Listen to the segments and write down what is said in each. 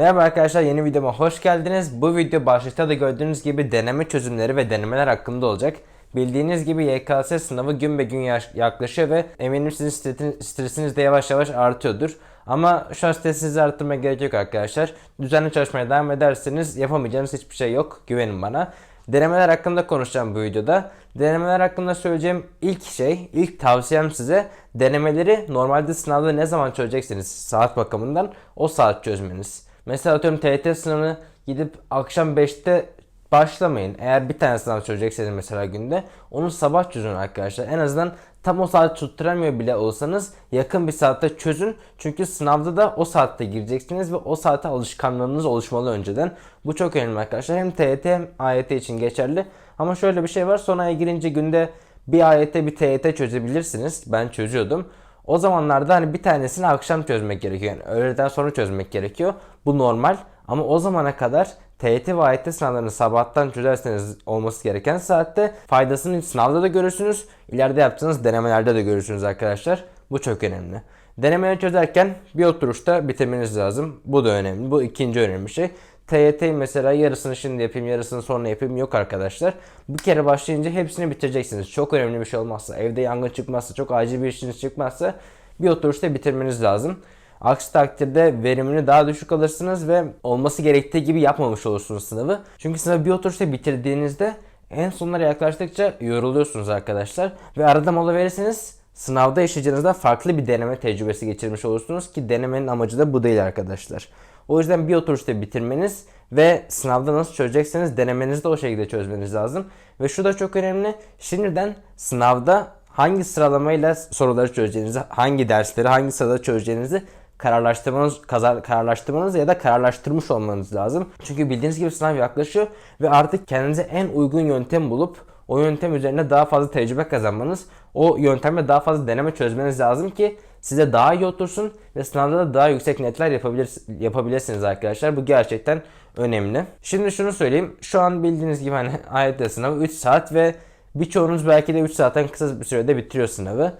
Merhaba arkadaşlar yeni videoma hoş geldiniz. Bu video başlıkta da gördüğünüz gibi deneme çözümleri ve denemeler hakkında olacak. Bildiğiniz gibi YKS sınavı gün be gün yaklaşıyor ve eminim sizin stresin- stresiniz de yavaş yavaş artıyordur. Ama şu an stresinizi arttırmaya gerek yok arkadaşlar. Düzenli çalışmaya devam ederseniz yapamayacağınız hiçbir şey yok. Güvenin bana. Denemeler hakkında konuşacağım bu videoda. Denemeler hakkında söyleyeceğim ilk şey, ilk tavsiyem size denemeleri normalde sınavda ne zaman çözeceksiniz saat bakımından o saat çözmeniz. Mesela atıyorum TYT sınavını gidip akşam 5'te başlamayın. Eğer bir tane sınav çözecekseniz mesela günde onu sabah çözün arkadaşlar. En azından tam o saat tutturamıyor bile olsanız yakın bir saatte çözün. Çünkü sınavda da o saatte gireceksiniz ve o saate alışkanlığınız oluşmalı önceden. Bu çok önemli arkadaşlar. Hem TYT hem AYT için geçerli. Ama şöyle bir şey var. Son aya girince günde bir AYT bir TYT çözebilirsiniz. Ben çözüyordum. O zamanlarda hani bir tanesini akşam çözmek gerekiyor. Yani öğleden sonra çözmek gerekiyor. Bu normal. Ama o zamana kadar TYT ve AYT sınavlarını sabahtan çözerseniz olması gereken saatte faydasını sınavda da görürsünüz. İleride yaptığınız denemelerde de görürsünüz arkadaşlar. Bu çok önemli. Denemeleri çözerken bir oturuşta bitirmeniz lazım. Bu da önemli. Bu ikinci önemli şey. TYT mesela yarısını şimdi yapayım yarısını sonra yapayım yok arkadaşlar. Bir kere başlayınca hepsini bitireceksiniz. Çok önemli bir şey olmazsa, evde yangın çıkmazsa, çok acil bir işiniz çıkmazsa bir oturuşta bitirmeniz lazım. Aksi takdirde verimini daha düşük alırsınız ve olması gerektiği gibi yapmamış olursunuz sınavı. Çünkü sınavı bir oturuşta bitirdiğinizde en sonlara yaklaştıkça yoruluyorsunuz arkadaşlar. Ve arada mola verirseniz sınavda yaşayacağınızda farklı bir deneme tecrübesi geçirmiş olursunuz ki denemenin amacı da bu değil arkadaşlar. O yüzden bir oturuşta bitirmeniz ve sınavda nasıl çözecekseniz denemenizi de o şekilde çözmeniz lazım. Ve şu da çok önemli. Şimdiden sınavda hangi sıralamayla soruları çözeceğinizi, hangi dersleri hangi sırada çözeceğinizi kararlaştırmanız, kazar, kararlaştırmanız ya da kararlaştırmış olmanız lazım. Çünkü bildiğiniz gibi sınav yaklaşıyor ve artık kendinize en uygun yöntem bulup o yöntem üzerine daha fazla tecrübe kazanmanız, o yöntemle daha fazla deneme çözmeniz lazım ki size daha iyi otursun ve sınavda da daha yüksek netler yapabilir, yapabilirsiniz arkadaşlar. Bu gerçekten önemli. Şimdi şunu söyleyeyim. Şu an bildiğiniz gibi hani AYT sınavı 3 saat ve birçoğunuz belki de 3 saatten kısa bir sürede bitiriyor sınavı.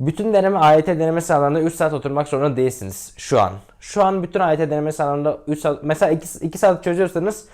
Bütün deneme AYT deneme sınavlarında 3 saat oturmak zorunda değilsiniz şu an. Şu an bütün AYT deneme sınavlarında 3 saat mesela 2, 2 saat çözüyorsanız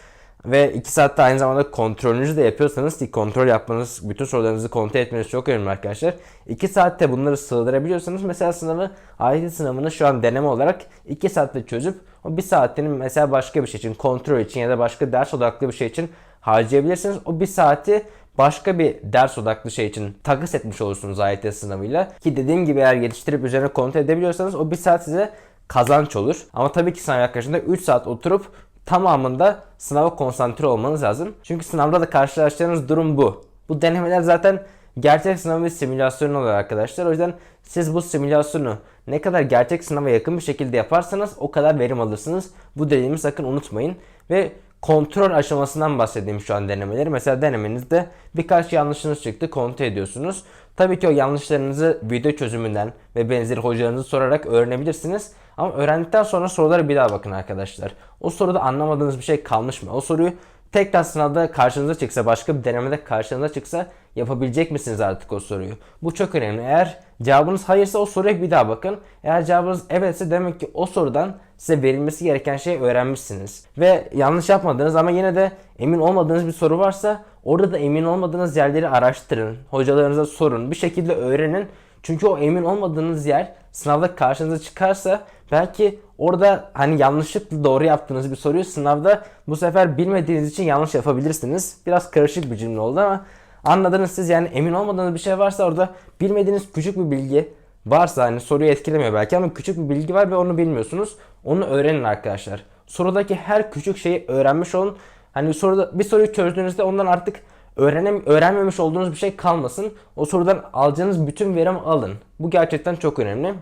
ve 2 saatte aynı zamanda kontrolünüzü de yapıyorsanız ki kontrol yapmanız, bütün sorularınızı kontrol etmeniz çok önemli arkadaşlar. 2 saatte bunları sığdırabiliyorsanız mesela sınavı AYT sınavını şu an deneme olarak 2 saatte çözüp o 1 saatini mesela başka bir şey için, kontrol için ya da başka ders odaklı bir şey için harcayabilirsiniz. O 1 saati başka bir ders odaklı şey için takas etmiş olursunuz AYT sınavıyla. Ki dediğim gibi eğer geliştirip üzerine kontrol edebiliyorsanız o 1 saat size kazanç olur. Ama tabii ki sınav yaklaşında 3 saat oturup tamamında sınava konsantre olmanız lazım. Çünkü sınavda da karşılaşacağınız durum bu. Bu denemeler zaten gerçek sınav bir simülasyon oluyor arkadaşlar. O yüzden siz bu simülasyonu ne kadar gerçek sınava yakın bir şekilde yaparsanız o kadar verim alırsınız. Bu dediğimi sakın unutmayın. Ve kontrol aşamasından bahsedeyim şu an denemeleri. Mesela denemenizde birkaç yanlışınız çıktı kontrol ediyorsunuz. Tabii ki o yanlışlarınızı video çözümünden ve benzeri hocalarınızı sorarak öğrenebilirsiniz. Ama öğrendikten sonra sorulara bir daha bakın arkadaşlar. O soruda anlamadığınız bir şey kalmış mı? O soruyu tekrar sınavda karşınıza çıksa, başka bir denemede karşınıza çıksa yapabilecek misiniz artık o soruyu? Bu çok önemli. Eğer cevabınız hayırsa o soruya bir daha bakın. Eğer cevabınız evetse demek ki o sorudan size verilmesi gereken şeyi öğrenmişsiniz. Ve yanlış yapmadınız ama yine de emin olmadığınız bir soru varsa orada da emin olmadığınız yerleri araştırın. Hocalarınıza sorun. Bir şekilde öğrenin. Çünkü o emin olmadığınız yer sınavda karşınıza çıkarsa belki orada hani yanlışlıkla doğru yaptığınız bir soruyu sınavda bu sefer bilmediğiniz için yanlış yapabilirsiniz. Biraz karışık bir cümle oldu ama anladınız siz yani emin olmadığınız bir şey varsa orada bilmediğiniz küçük bir bilgi varsa hani soruyu etkilemiyor belki ama küçük bir bilgi var ve onu bilmiyorsunuz. Onu öğrenin arkadaşlar. Sorudaki her küçük şeyi öğrenmiş olun. Hani soruda bir soruyu çözdüğünüzde ondan artık öğrenem öğrenmemiş olduğunuz bir şey kalmasın. O sorudan alacağınız bütün verim alın. Bu gerçekten çok önemli.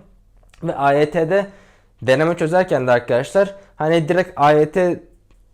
Ve AYT'de deneme çözerken de arkadaşlar hani direkt AYT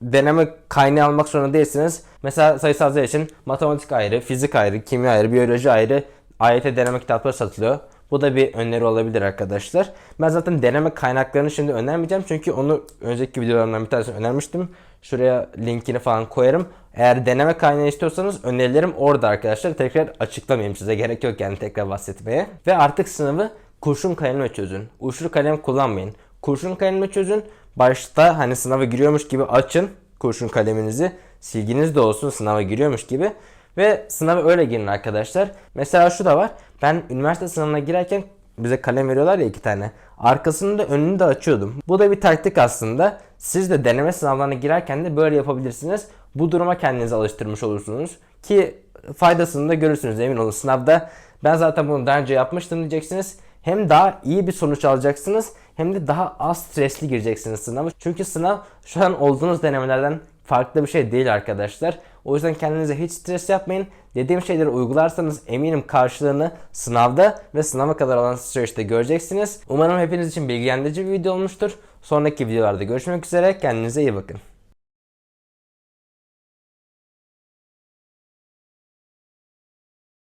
deneme kaynağı almak zorunda değilsiniz. Mesela sayısalcılar için matematik ayrı, fizik ayrı, kimya ayrı, biyoloji ayrı AYT deneme kitapları satılıyor. Bu da bir öneri olabilir arkadaşlar. Ben zaten deneme kaynaklarını şimdi önermeyeceğim çünkü onu önceki videolarımdan bir tanesini önermiştim. Şuraya linkini falan koyarım. Eğer deneme kaynağı istiyorsanız önerilerim orada arkadaşlar. Tekrar açıklamayayım size. Gerek yok yani tekrar bahsetmeye. Ve artık sınavı kurşun kalemle çözün. Uçlu kalem kullanmayın. Kurşun kalemle çözün. başta hani sınava giriyormuş gibi açın kurşun kaleminizi. Silginiz de olsun sınava giriyormuş gibi. Ve sınava öyle girin arkadaşlar. Mesela şu da var. Ben üniversite sınavına girerken bize kalem veriyorlar ya iki tane. Arkasını da önünü de açıyordum. Bu da bir taktik aslında. Siz de deneme sınavlarına girerken de böyle yapabilirsiniz. Bu duruma kendinizi alıştırmış olursunuz. Ki faydasını da görürsünüz emin olun. Sınavda ben zaten bunu daha önce yapmıştım diyeceksiniz. Hem daha iyi bir sonuç alacaksınız hem de daha az stresli gireceksiniz sınava. Çünkü sınav şu an olduğunuz denemelerden farklı bir şey değil arkadaşlar. O yüzden kendinize hiç stres yapmayın. Dediğim şeyleri uygularsanız eminim karşılığını sınavda ve sınava kadar olan süreçte göreceksiniz. Umarım hepiniz için bilgilendirici bir video olmuştur. Sonraki videolarda görüşmek üzere. Kendinize iyi bakın.